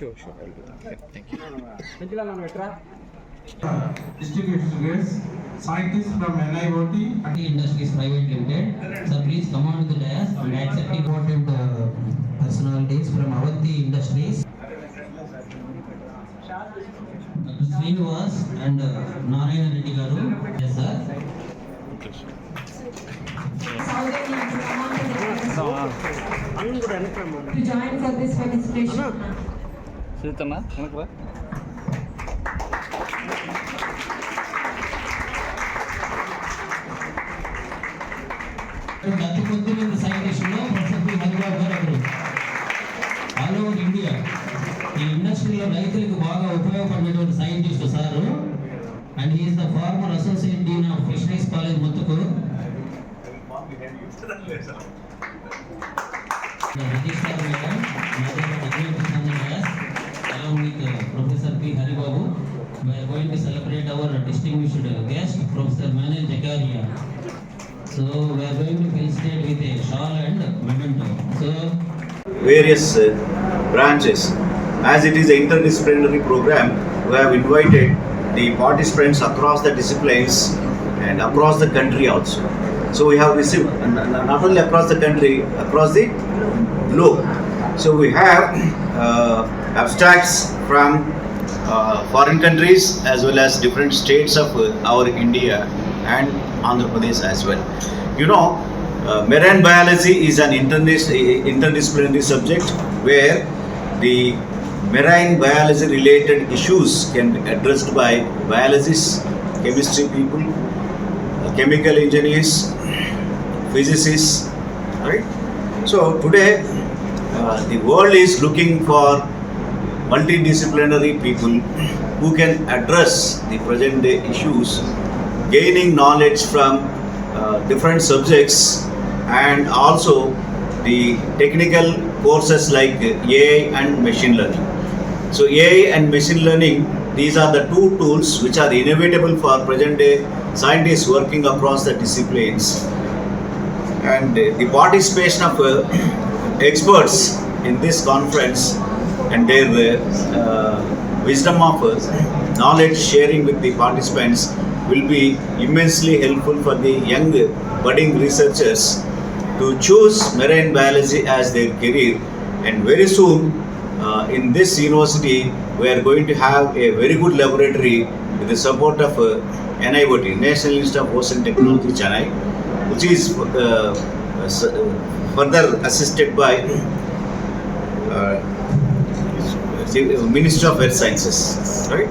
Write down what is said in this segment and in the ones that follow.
Sure sure thank you scientists from NIOT and Industries Private Limited. Sir, please come on to the dais and accept important uh, personalities from Avanti Industries. Dr. Srinivas and uh, Narayana Reddy Garu. Yes, sir. to join for this felicitation. సీతన్నా వెనకరా అతి కొద్ది మంది సైంటిస్టులు professor P Haribabu గారు ఒకరు all over India. ఈ ఇండస్ట్రీలో రైతులకు బాగా ఉపయోగపడినటువంటి scientist sir. And he is the former associate dean of fisheries college Muthukur The registrar distinguished guest, Professor Manoj Jagaria. So we are going to felicitate with a shawl and memento. So various uh, branches. As it is an interdisciplinary program, we have invited the participants across the disciplines and across the country also. So we have received not only across the country, across the globe. So we have uh, abstracts from foreign countries as well as different states of uh, our India and Andhra Pradesh as well. You know, uh, marine biology is an interdis- interdisciplinary subject where the marine biology related issues can be addressed by biologists, chemistry people, uh, chemical engineers, physicists, right? So today, uh, the world is looking for multidisciplinary people who can address the present day issues, gaining knowledge from uh, different subjects and also the technical courses like AI and machine learning. So AI and machine learning, these are the two tools which are inevitable for present day scientists working across the disciplines and the participation of uh, experts in this conference and their uh, wisdom of knowledge sharing with the participants will be immensely helpful for the young budding researchers to choose marine biology as their career. And very soon uh, in this university we are going to have a very good laboratory with the support of uh, NIOT National Institute of Ocean Technology Chennai which is uh, uh, further assisted by uh, Ministry of Earth Sciences, right?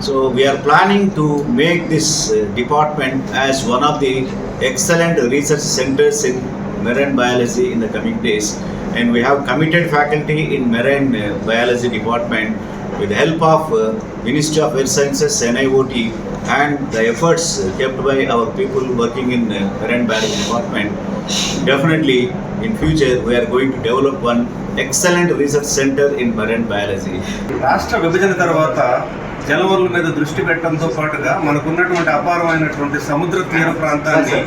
So we are planning to make this uh, department as one of the excellent research centers in marine biology in the coming days. And we have committed faculty in marine uh, biology department with the help of uh, Ministry of Earth Sciences, NIOT, and the efforts kept by our people working in marine biology department. Definitely, in future, we are going to develop one excellent research centre in marine biology. రాష్ట్ర విభజన తర్వాత జలవనరుల మీద దృష్టి పెట్టడంతో పాటుగా మనకున్నటువంటి అపారమైనటువంటి సముద్ర తీర ప్రాంతాన్ని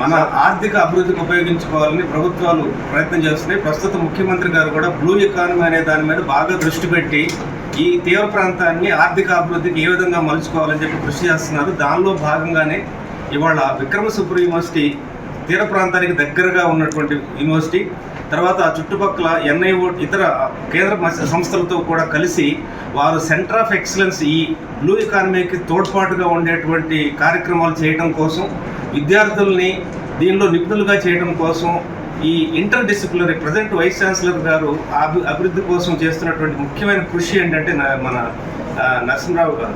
మన ఆర్థిక అభివృద్ధికి ఉపయోగించుకోవాలని ప్రభుత్వాలు ప్రయత్నం చేస్తున్నాయి. ప్రస్తుత ముఖ్యమంత్రి గారు కూడా బ్లూ ఎకానమీ అనే దాని మీద బాగా దృష్టి పెట్టి ఈ తీర ప్రాంతాన్ని ఆర్థిక అభివృద్ధికి ఏ విధంగా మలుచుకోవాలని చెప్పి కృషి చేస్తున్నారు. దానిలో భాగంగానే ఇవాళ విక్రమసుపుర యూనివర్సిటీ తీర ప్రాంతానికి దగ్గరగా ఉన్నటువంటి యూనివర్సిటీ తర్వాత చుట్టుపక్కల ఎన్ఐఓ ఇతర కేంద్ర సంస్థలతో కూడా కలిసి వారు సెంటర్ ఆఫ్ ఎక్సలెన్స్ ఈ బ్లూ ఎకానమీకి తోడ్పాటుగా ఉండేటువంటి కార్యక్రమాలు చేయడం కోసం విద్యార్థుల్ని దీనిలో నిపుణులుగా చేయడం కోసం ఈ interdisciplinary present vice chancellor గారు అభి అభివృద్ధి కోసం చేస్తున్నటువంటి ముఖ్యమైన కృషి ఏంటంటే మన నరసింహరావు గారు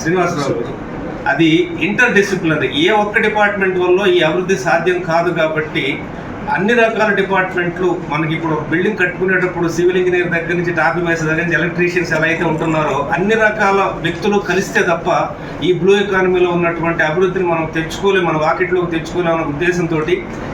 శ్రీనివాసరావు గారు. అది ఇంటర్ డిసిప్లినరీ ఏ ఒక్క డిపార్ట్మెంట్ వల్ల ఈ అభివృద్ధి సాధ్యం కాదు కాబట్టి అన్ని రకాల డిపార్ట్మెంట్లు మనకి ఇప్పుడు బిల్డింగ్ కట్టుకునేటప్పుడు సివిల్ ఇంజనీర్ దగ్గర నుంచి టాపీ మేసర్ దగ్గర నుంచి ఎలక్ట్రీషియన్స్ ఎలా అయితే ఉంటున్నారో అన్ని రకాల వ్యక్తులు కలిస్తే తప్ప ఈ బ్లూ ఎకానమీలో ఉన్నటువంటి అభివృద్ధిని మనం తెచ్చుకోలేము మన వాకిట్లోకి తెచ్చుకోలేమన్న ఉద్దేశంతో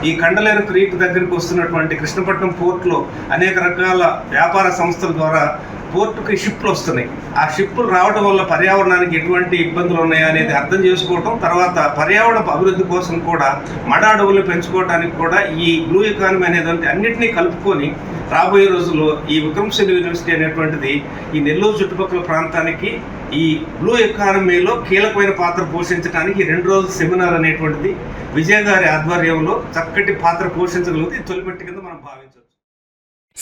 ఈ కండలేరు క్రీక్ దగ్గరికి వస్తున్నటువంటి కృష్ణపట్నం పోర్ట్లో అనేక రకాల వ్యాపార సంస్థల ద్వారా పోర్టుకి షిప్లు వస్తున్నాయి. ఆ షిప్లు రావడం వల్ల పర్యావరణానికి ఎటువంటి ఇబ్బందులు ఉన్నాయా అనేది అర్థం చేసుకోవటం తర్వాత పర్యావరణ అభివృద్ధి కోసం కూడా మడ అడవులు పెంచుకోవడానికి కూడా ఈ బ్లూ ఎకానమీ అనేది అన్నింటినీ కలుపుకొని రాబోయే రోజుల్లో ఈ విక్రమశీల యూనివర్సిటీ అనేటువంటిది ఈ నెల్లూరు చుట్టుపక్కల ప్రాంతానికి ఈ బ్లూ ఎకానమీలో కీలకమైన పాత్ర పోషించడానికి రెండు రోజుల సెమినార్ అనేటువంటిది విజయ గారి ఆధ్వర్యంలో చక్కటి పాత్ర పోషించగలిగితే ఇది తొలిమెట్టు కింద మనం భావించవచ్చు.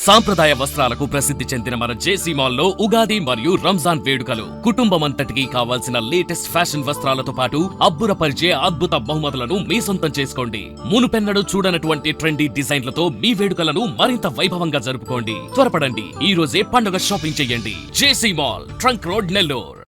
సాంప్రదాయ వస్త్రాలకు ప్రసిద్ధి చెందిన మన జేసీ మాల్లో ఉగాది మరియు రంజాన్ వేడుకలు. కుటుంబమంతటికి కావాల్సిన లేటెస్ట్ ఫ్యాషన్ వస్త్రాలతో పాటు అబ్బురపరిచే అద్భుత బహుమతులను మీ సొంతం చేసుకోండి. మునుపెన్నడూ చూడనటువంటి ట్రెండీ డిజైన్లతో మీ వేడుకలను మరింత వైభవంగా జరుపుకోండి. త్వరపడండి. ఈ రోజే పండుగ షాపింగ్ చేయండి. JC mall trunk road Nellore.